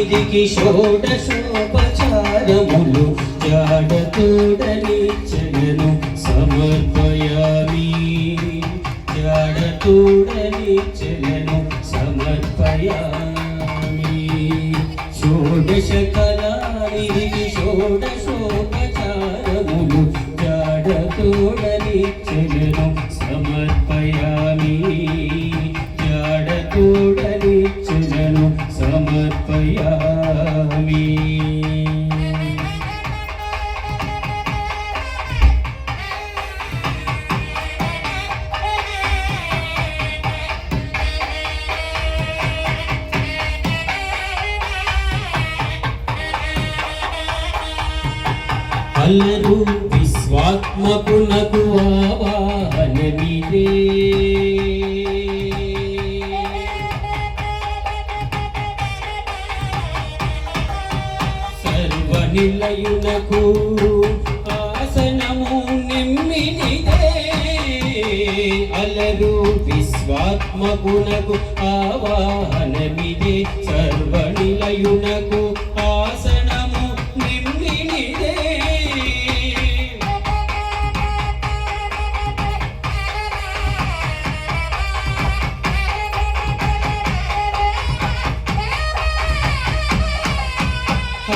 నిధికి షోడశోపచారములు జాడతోడనిచ్చగను సమర్పయామి. జాడతోడనిచ్చగను సమర్పయామి. షోడశ కళానిధికి షోడశో అల్లరు విశ్వాత్మకునకు ఆవాహన నీవే సర్వ నిలయునకు ఆసనము నిమ్మినిదే. అలరు విశ్వాత్మకునకు ఆవాహనమిదే సర్వ నిలయునకు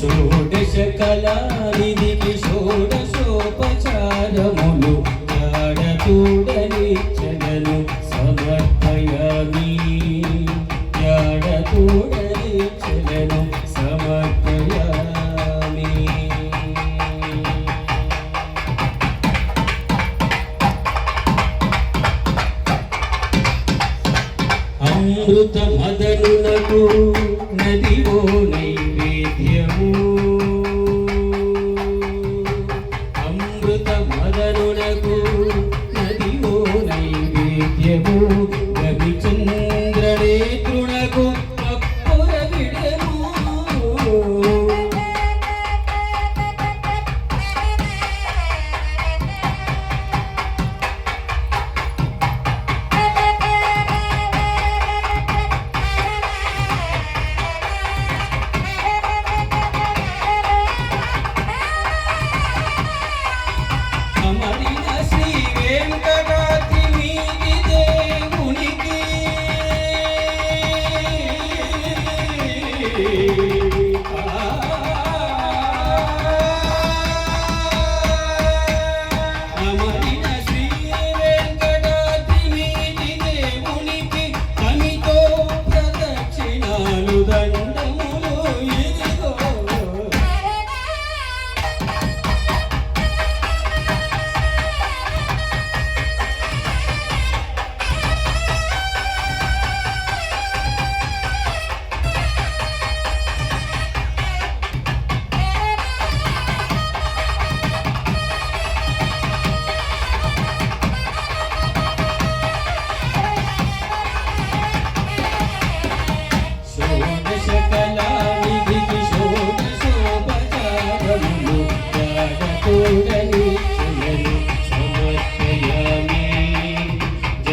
షోడశ కళానిధికి షోడశోపచారములు జాడతూడనిచ్చగను సమర్పయామి. జాడతూడనిచ్చగను సమర్పయామి. అమృత మదనునకు నదివో నైవేద్యము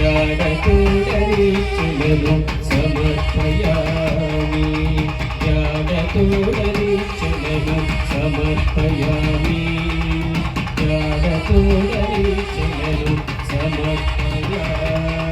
യാടകൂടരിച്ചതും സമർപ്പയാമി. യാടകൂടരിച്ചതും സമർപ്പയാമി. യാടകൂടരിച്ചതും സമർപ്പയാമി.